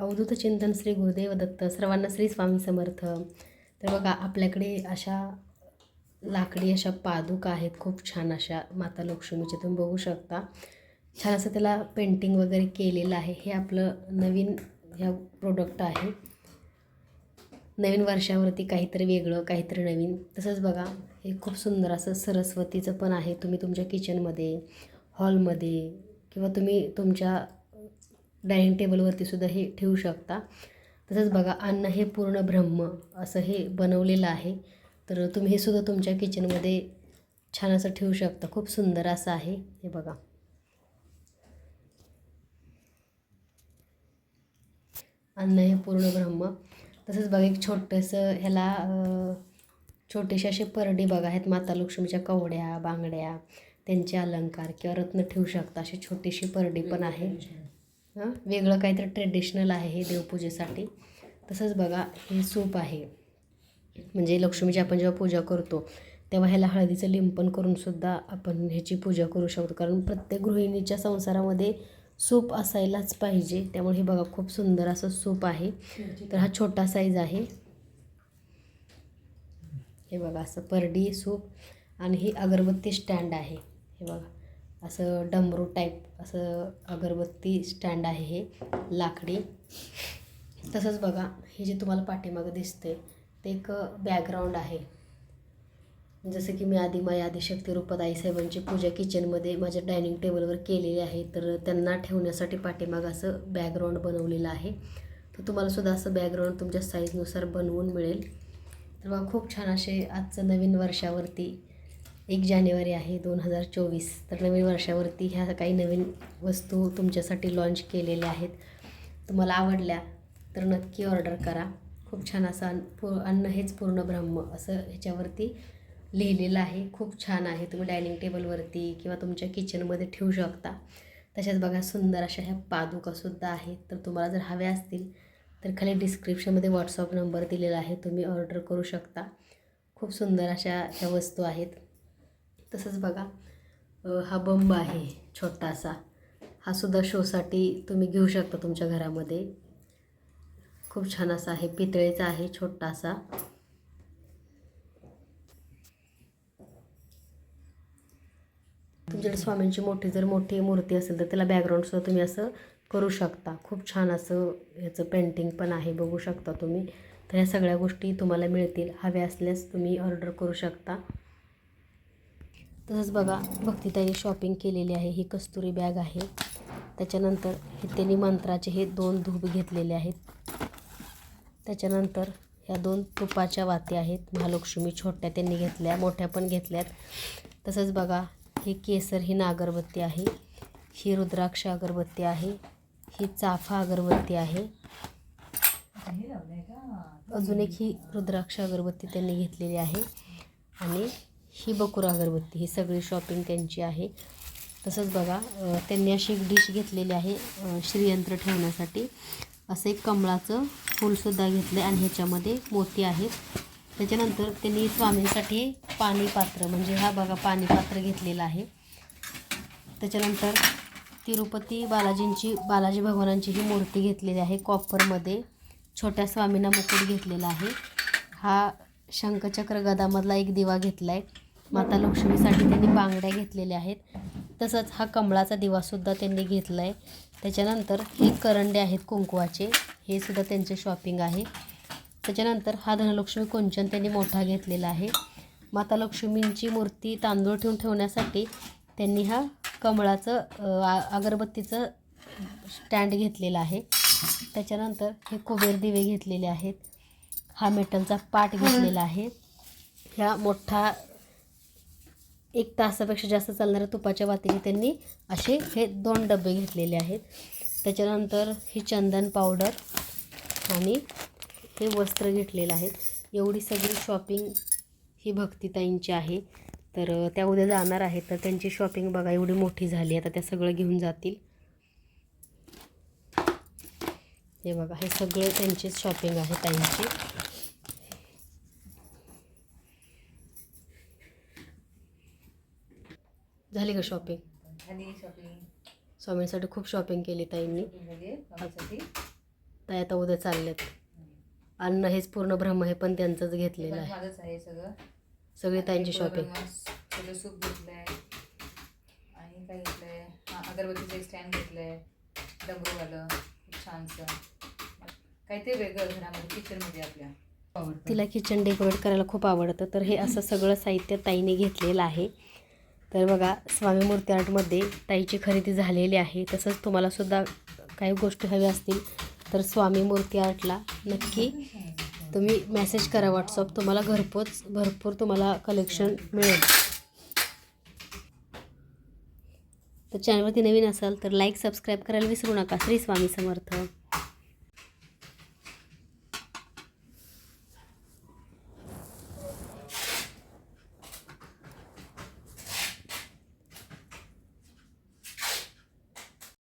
अवधूत चिंतन श्री गुरुदेव दत्त सर्वांना श्री स्वामी समर्थ. तर बघा आपल्याकडे अशा लाकडी अशा पादुका आहेत खूप छान अशा माता लक्ष्मीचे. तुम्ही बघू शकता. छान असं त्याला पेंटिंग वगैरे केलेलं आहे. हे आपलं नवीन ह्या प्रोडक्ट आहे. नवीन वर्षावरती काहीतरी वेगळं काहीतरी नवीन. तसंच बघा हे खूप सुंदर असं सरस्वतीचं पण आहे. तुम्ही तुमच्या किचनमध्ये हॉलमध्ये किंवा तुम्ही तुमच्या डायनिंग टेबलवरती सुद्धा हे ठेवू शकता. तसंच बघा अन्न हे पूर्ण ब्रह्म असं हे बनवलेलं आहे. तर तुम्ही हे सुद्धा तुमच्या किचनमध्ये छान असं ठेवू शकता. खूप सुंदर असं आहे. हे बघा. अन्न हे पूर्ण ब्रह्म. तसंच बघा एक छोटंसं ह्याला छोटेसे असे परडी बघा आहेत. माता लक्ष्मीच्या कवड्या बांगड्या त्यांचे अलंकार किंवा रत्न ठेवू शकता. अशी छोटीशी परडी पण आहे हां? वेगळं काहीतरी ट्रेडिशनल आहे हे देवपूजेसाठी. तसंच बघा हे सूप आहे. म्हणजे लक्ष्मीची आपण जेव्हा पूजा करतो तेव्हा ह्याला हळदीचं लिंपन करूनसुद्धा आपण ह्याची पूजा करू शकतो. कारण प्रत्येक गृहिणीच्या संसारामध्ये सूप असायलाच पाहिजे. त्यामुळे हे बघा खूप सुंदर असं सूप आहे. तर हा छोटा साईज आहे. हे बघा असं परडी सूप. आणि ही अगरबत्ती स्टँड आहे. हे बघा. असं डमरू टाईप असं अगरबत्ती स्टँड आहे हे लाकडी. तसंच बघा हे जे तुम्हाला पाठीमागं दिसते ते एक बॅकग्राऊंड आहे. जसं की मी आधी माया आदिशक्ती रूपात आईसाहेबांची पूजा किचनमध्ये माझ्या डायनिंग टेबलवर केलेली आहे तर त्यांना ठेवण्यासाठी पाठीमागं असं बॅकग्राऊंड बनवलेलं आहे. तर तुम्हाला सुद्धा असं बॅकग्राऊंड तुमच्या साईजनुसार बनवून मिळेल. तर मग खूप छान असे आजचं नवीन वर्षावरती एक जानेवारी आहे दोन हजार चोवीस. तर नवीन वर्षावरती ह्या काही नवीन वस्तू तुमच्यासाठी लॉन्च केलेल्या आहेत. तुम्हाला आवडल्या तर नक्की ऑर्डर करा. खूप छान असं अन्न पू अन्न हेच पूर्ण ब्रह्म असं ह्याच्यावरती लिहिलेलं आहे. खूप छान आहे. तुम्ही डायनिंग टेबलवरती किंवा तुमच्या किचनमध्ये ठेवू शकता. तशाच बघा सुंदर अशा ह्या पादुकासुद्धा आहेत. तर तुम्हाला जर हव्या असतील तर खाली डिस्क्रिप्शनमध्ये व्हॉट्सअप नंबर दिलेला आहे. तुम्ही ऑर्डर करू शकता. खूप सुंदर अशा ह्या वस्तू आहेत. तसंच बघा हा बंब आहे छोटासा. हा सुद्धा शोसाठी तुम्ही घेऊ शकता तुमच्या घरामध्ये. खूप छान असा आहे पितळेचा आहे छोटासा. तुमच्याकडे स्वामींची मोठी जर मोठी मूर्ती असेल तर त्याला बॅकग्राऊंडसुद्धा तुम्ही असं करू शकता. खूप छान असं ह्याचं पेंटिंग पण आहे बघू शकता तुम्ही. तर ह्या सगळ्या गोष्टी तुम्हाला मिळतील. हव्या असल्यास तुम्ही ऑर्डर करू शकता. तसंच बघा भक्तिताईने शॉपिंग केलेली आहे. ही कस्तुरी बॅग आहे. त्याच्यानंतर हे त्यांनी मंत्राचे हे दोन धूप घेतलेले आहेत. त्याच्यानंतर ह्या दोन तुपाच्या वाती आहेत. महालक्ष्मी छोट्या त्यांनी घेतल्या मोठ्या पण घेतल्यात. तसंच बघा ही केसर ही नागरबत्ती आहे. ही रुद्राक्ष अगरबत्ती आहे. ही चाफा अगरबत्ती आहे. अजून एक ही रुद्राक्ष अगरबत्ती त्यांनी घेतलेली आहे. आणि ही बकुर अगरबत्ती ही सगळी शॉपिंग त्यांची आहे. तसंच बघा त्यांनी अशी एक डिश घेतलेली आहे श्रीयंत्र ठेवण्यासाठी. असं एक कमळाचं फूलसुद्धा घेतलं आहे आणि ह्याच्यामध्ये मोती आहेत. त्याच्यानंतर त्यांनी स्वामींसाठी पाणी पात्र म्हणजे हा बघा पाणी पात्र घेतलेलं आहे. त्याच्यानंतर तिरुपती बालाजींची बालाजी भगवानांची ही मूर्ती घेतलेली आहे कॉपरमध्ये छोट्या स्वामींना मुकुट घेतलेला आहे. हा शंखचक्र गदामधला एक दिवा घेतला आहे माता लक्ष्मीसाठी त्यांनी बांगड्या घेतलेल्या आहेत. तसंच हा कमळाचा दिवासुद्धा त्यांनी घेतला आहे त्याच्यानंतर हे करंडे आहेत कुंकवाचे. हे सुद्धा त्यांचे शॉपिंग आहे. त्याच्यानंतर हा धनलक्ष्मी कुंचन त्यांनी मोठा घेतलेला आहे. माता लक्ष्मींची मूर्ती तांदूळ ठेवून ठेवण्यासाठी त्यांनी हा कमळाचं अगरबत्तीचं स्टँड घेतलेला आहे. त्याच्यानंतर हे कुबेर दिवे घेतलेले आहेत. हा मेटलचा पाट घेतलेला आहे. ह्या मोठा एक तासापेक्षा जास्त चालणाऱ्या तुपाच्या वातीने त्यांनी असे हे दोन डबे घेतलेले आहेत. त्याच्यानंतर ही चंदन पावडर आणि हे वस्त्र घेतलेलं आहे. एवढी सगळी शॉपिंग ही भक्तिताईंची आहे. तर त्या उद्या जाणार आहेत. तर त्यांची शॉपिंग बघा एवढी मोठी झाली आता त्या सगळं घेऊन जातील. हे बघा हे सगळे त्यांचीच शॉपिंग आहे ताईंची. झाली का शॉपिंग झाली शॉपिंग स्वामींसाठी खूप शॉपिंग केली ताईंनी. माझ्यासाठी ताई आता उद्या चालल्यात. अन्न हेच पूर्ण ब्रह्म हे पण त्यांचंच घेतलेलं आहे. आहे सगळं. सगळी ताईंची शॉपिंग सगळं सूप घेतलंय. आणि काय घेतलंय? हा अगरबत्तीचं एक स्टँड घेतलंय. डबरूवालं. खूप छानसं वेगळं घरामध्ये किचनमध्ये आपल्या आवडतं. तिला किचन डेकोरेट करायला खूप आवडतं तर हे असं सगळं साहित्य ताईने घेतलेलं आहे. तर बघा स्वामी मूर्ती आर्टमध्ये ताईची खरेदी झालेली आहे. तसंच तुम्हालासुद्धा काही गोष्टी हव्या असतील तर स्वामी मूर्ती आर्टला नक्की तुम्ही मेसेज करा व्हॉट्सअप तुम्हाला घरपोच भरपूर तुम्हाला कलेक्शन मिळेल. तर चॅनलवरती नवीन असाल तर लाईक सबस्क्राईब करायला विसरू नका. श्री स्वामी समर्थ.